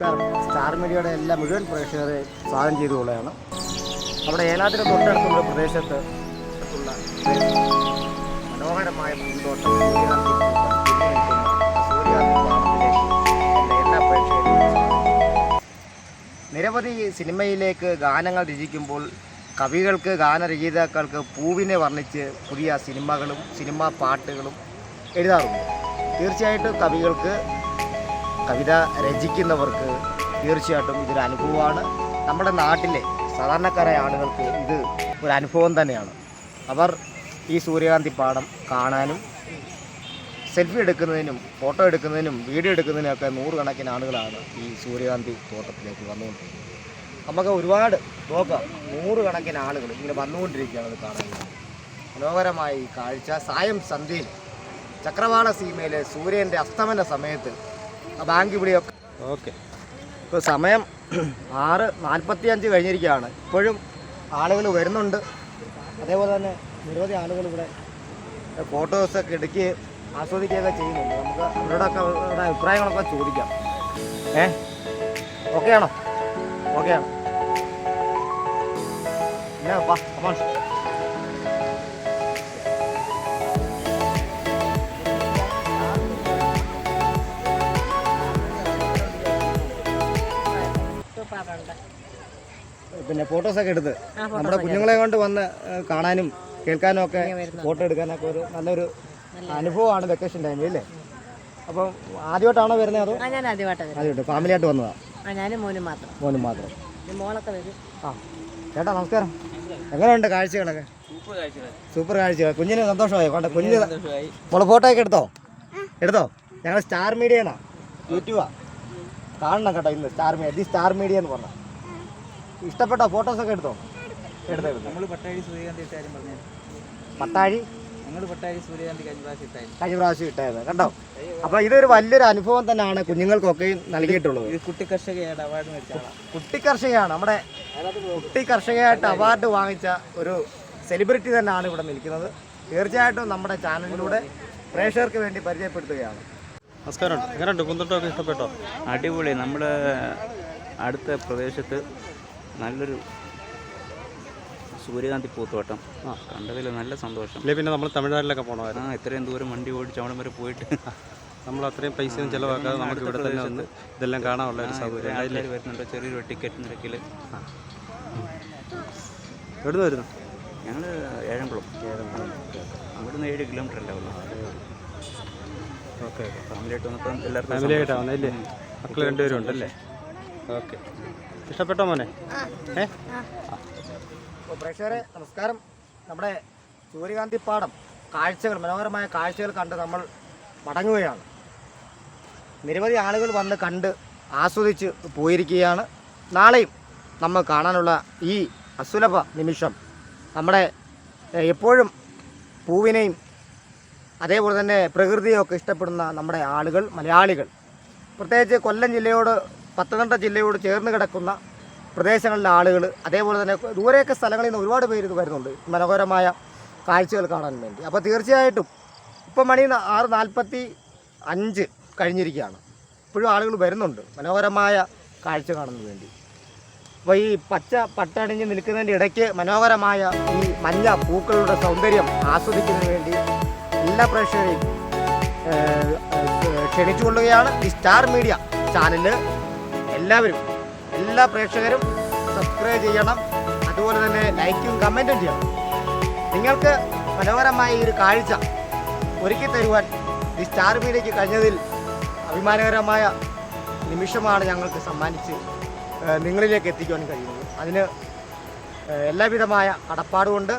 Star മീഡിയയുടെ എല്ലാ മുഴുവൻ പ്രേക്ഷകരെ സ്വാഗതം ചെയ്തുകൊള്ളുകയാണ് നമ്മുടെ ഏലാതിന് തൊട്ടടുത്തുള്ള പ്രദേശത്ത് മനോഹരമായ. നിരവധി സിനിമയിലേക്ക് ഗാനങ്ങൾ രചിക്കുമ്പോൾ കവികൾക്ക് ഗാനരചയിതാക്കൾക്ക് പൂവിനെ വർണിച്ച് പുതിയ സിനിമകളും സിനിമാ പാട്ടുകളും എഴുതാറുണ്ട് തീർച്ചയായിട്ടും കവികൾക്ക് കവിത രചിക്കുന്നവർക്ക് തീർച്ചയായിട്ടും ഇതൊരു അനുഭവമാണ്. നമ്മുടെ നാട്ടിലെ സാധാരണക്കാരായ ആളുകൾക്ക് ഇത് ഒരു അനുഭവം തന്നെയാണ്. അവർ ഈ സൂര്യകാന്തി പാടം കാണാനും സെൽഫി എടുക്കുന്നതിനും ഫോട്ടോ എടുക്കുന്നതിനും വീഡിയോ എടുക്കുന്നതിനൊക്കെ നൂറുകണക്കിന് ആളുകളാണ് ഈ സൂര്യകാന്തി തോട്ടത്തിലേക്ക് വന്നുകൊണ്ടിരിക്കുന്നത്. നമുക്ക് ഒരുപാട് നോക്കാം. നൂറുകണക്കിന് ആളുകൾ ഇങ്ങനെ വന്നുകൊണ്ടിരിക്കുകയാണ് കാണാൻ മനോഹരമായി കാഴ്ച. സായം സന്ധ്യയിൽ ചക്രവാള സീമയിലെ സൂര്യന്റെ അസ്തമന സമയത്ത് ബാങ്ക് ഇവിടെയൊക്കെ. ഓക്കെ. ഇപ്പോൾ സമയം ആറ് നാൽപ്പത്തി അഞ്ച് കഴിഞ്ഞിരിക്കുകയാണ്. ഇപ്പോഴും ആളുകൾ വരുന്നുണ്ട്. അതേപോലെ തന്നെ നിരവധി ആളുകൾ ഇവിടെ ഫോട്ടോസൊക്കെ എടുക്കുകയും ആസ്വദിക്കുകയൊക്കെ ചെയ്യുന്നുണ്ട്. നമുക്ക് അവരോടൊക്കെ അവരുടെ അഭിപ്രായങ്ങളൊക്കെ ചോദിക്കാം. ഏ? ഓക്കെ ആണോ ഓക്കെ ആണ് പിന്നെ സൂപ്പറുണ്ട് പിന്നെ ഫോട്ടോസൊക്കെ എടുത്ത് നമ്മുടെ കുഞ്ഞുങ്ങളെ കൊണ്ട് വന്ന് കാണാനും കേൾക്കാനും ഒക്കെ ഫോട്ടോ എടുക്കാനൊക്കെ ഒരു നല്ലൊരു അനുഭവമാണ് വെക്കേഷൻ ടൈമിൽ അല്ലേ? അപ്പം ആദ്യമായിട്ടാണോ വരുന്നത് അതോ ഞാൻ ആദ്യമായിട്ടാണ് ആദ്യമായിട്ട്? ഫാമിലി ആയിട്ട് വന്നതാണ് ആ ഞാനും മോനും മാത്രം. മോനും മാത്രം. മോളൊക്കെ വരും. ആ. ചേട്ടാ നമസ്കാരം. എങ്ങനെയുണ്ട് കാഴ്ചകളൊക്കെ? സൂപ്പർ കാഴ്ചകൾ കുഞ്ഞിന് സന്തോഷമായി. കൊണ്ട കുഞ്ഞിന് മോളെ ഫോട്ടോ ഒക്കെ എടുത്തോ? എടുത്തോ? ഞങ്ങൾ സ്റ്റാർ മീഡിയ മീഡിയനാ. യൂട്യൂബാ. കാണണം കേട്ടോ ഇന്ന് Star Media the Star Media എന്ന് പറഞ്ഞു. ഇഷ്ടപ്പെട്ടോ? ഫോട്ടോസൊക്കെ എടുത്തോ? എടുത്തോ നമ്മൾ പട്ടാഴി സൂര്യകാന്തി ഇട്ടാരും പറഞ്ഞു. പട്ടാഴി? ഞങ്ങൾ പട്ടാഴി സൂര്യകാന്തി കഴിഞ്ഞ പ്രാവശ്യം ഇട്ടായിരുന്നു. കഴിഞ്ഞ പ്രാവശ്യം ഇട്ടായത് കണ്ടോ? അപ്പൊ ഇതൊരു വലിയൊരു അനുഭവം തന്നെയാണ് കുഞ്ഞുങ്ങൾക്കൊക്കെ നൽകിയിട്ടുള്ളത്. ഇത് കുട്ടി കർഷകയായിട്ട് അവാർഡ് മേടിച്ച കുട്ടി കർഷകയാണ്. നമ്മുടെ കുട്ടി കർഷകയായിട്ട് അവാർഡ് വാങ്ങിച്ച ഒരു സെലിബ്രിറ്റി തന്നെയാണ് ഇവിടെ നിൽക്കുന്നത്. തീർച്ചയായിട്ടും നമ്മുടെ ചാനലിലൂടെ പ്രേക്ഷകർക്ക് വേണ്ടി പരിചയപ്പെടുത്തുകയാണ്. നമസ്കാരം എങ്ങനെയുണ്ട്? കുന്തട്ടമൊക്കെ ഇഷ്ടപ്പെട്ടോ? അടിപൊളി. നമ്മൾ അടുത്ത പ്രദേശത്ത് നല്ലൊരു സൂര്യകാന്തി പൂത്തോട്ടം ആ. കണ്ടതിൽ നല്ല സന്തോഷം. ഇല്ലേ പിന്നെ നമ്മൾ തമിഴ്നാട്ടിലൊക്കെ പോകണമായിരുന്നു ആ ഇത്രയും ദൂരം വണ്ടി ഓടിച്ച് അവിടെ വരെ പോയിട്ട്. നമ്മൾ അത്രയും പൈസയും ചിലവാക്കാതെ നമുക്ക് ഇവിടെ തന്നെ വന്ന് ഇതെല്ലാം കാണാനുള്ള ഒരു സൗകര്യം ആൾക്കാർ വരുന്നുണ്ട്. ചെറിയൊരു ടിക്കറ്റ് നിരക്കിൽ എവിടുന്ന് വരുന്നു? ഞങ്ങൾ ഏഴംകുളം. ഇവിടുന്ന് ഏഴ് കിലോമീറ്റർ അല്ലേ ഉള്ളൂ. ഓക്കെ ഫാമിലിയായിട്ട് വന്നപ്പം എല്ലാവർക്കും ഫാമിലി ആയിട്ടാണ് സന്തോഷം. വന്നല്ലേ മക്കൾ രണ്ടുപേരും ഉണ്ടല്ലേ ഓക്കെ. ഇഷ്ടപ്പെട്ടോ മോനെ? ഏ? പ്രേക്ഷകരെ നമസ്കാരം. നമ്മുടെ സൂര്യകാന്തി പാടം കാഴ്ചകൾ മനോഹരമായ കാഴ്ചകൾ കണ്ട് നമ്മൾ മടങ്ങുകയാണ്. നിരവധി ആളുകൾ വന്ന് കണ്ട് ആസ്വദിച്ച് പോയിരിക്കുകയാണ്. നാളെയും നമ്മൾ കാണാനുള്ള ഈ അസുലഭ നിമിഷം. നമ്മുടെ എപ്പോഴും പൂവിനെയും അതേപോലെ തന്നെ പ്രകൃതിയൊക്കെ ഇഷ്ടപ്പെടുന്ന നമ്മുടെ ആളുകൾ മലയാളികൾ. പ്രത്യേകിച്ച് കൊല്ലം ജില്ലയോട് പത്തനംതിട്ട ജില്ലയോട് ചേർന്ന് കിടക്കുന്ന പ്രദേശങ്ങളിലെ ആളുകൾ അതേപോലെ തന്നെ ദൂരെയൊക്കെ സ്ഥലങ്ങളിൽ നിന്ന് ഒരുപാട് പേര് ഇത് വരുന്നുണ്ട്. മനോഹരമായ കാഴ്ചകൾ കാണാൻ വേണ്ടി. അപ്പോൾ തീർച്ചയായിട്ടും ഇപ്പം മണി ആറ് നാൽപ്പത്തി അഞ്ച് കഴിഞ്ഞിരിക്കുകയാണ്. ഇപ്പോഴും ആളുകൾ വരുന്നുണ്ട് മനോഹരമായ കാഴ്ച കാണുന്നതിന് വേണ്ടി. അപ്പോൾ ഈ പച്ച പട്ടണിഞ്ഞ് നിൽക്കുന്നതിന്റെ ഇടയ്ക്ക് മനോഹരമായ ഈ മഞ്ഞ പൂക്കളുടെ സൗന്ദര്യം ആസ്വദിക്കുന്നതിന് വേണ്ടി എല്ലാ പ്രേക്ഷകരെയും ക്ഷണിച്ചുകൊള്ളുകയാണ് ഈ സ്റ്റാർ മീഡിയ ചാനലിൽ എല്ലാവരും എല്ലാ പ്രേക്ഷകരും സബ്സ്ക്രൈബ് ചെയ്യണം. അതുപോലെ തന്നെ ലൈക്കും കമന്റും ചെയ്യണം. നിങ്ങൾക്ക് മനോഹരമായ ഈ ഒരു കാഴ്ച ഒരുക്കി തരുവാൻ ഈ സ്റ്റാർ മീഡിയയ്ക്ക് കഴിഞ്ഞതിൽ അഭിമാനകരമായ നിമിഷമാണ് ഞങ്ങൾക്ക് സമ്മാനിച്ച് നിങ്ങളിലേക്ക് എത്തിക്കുവാൻ കഴിയുന്നത്. അതിന് എല്ലാവിധമായ കടപ്പാടുകൊണ്ട്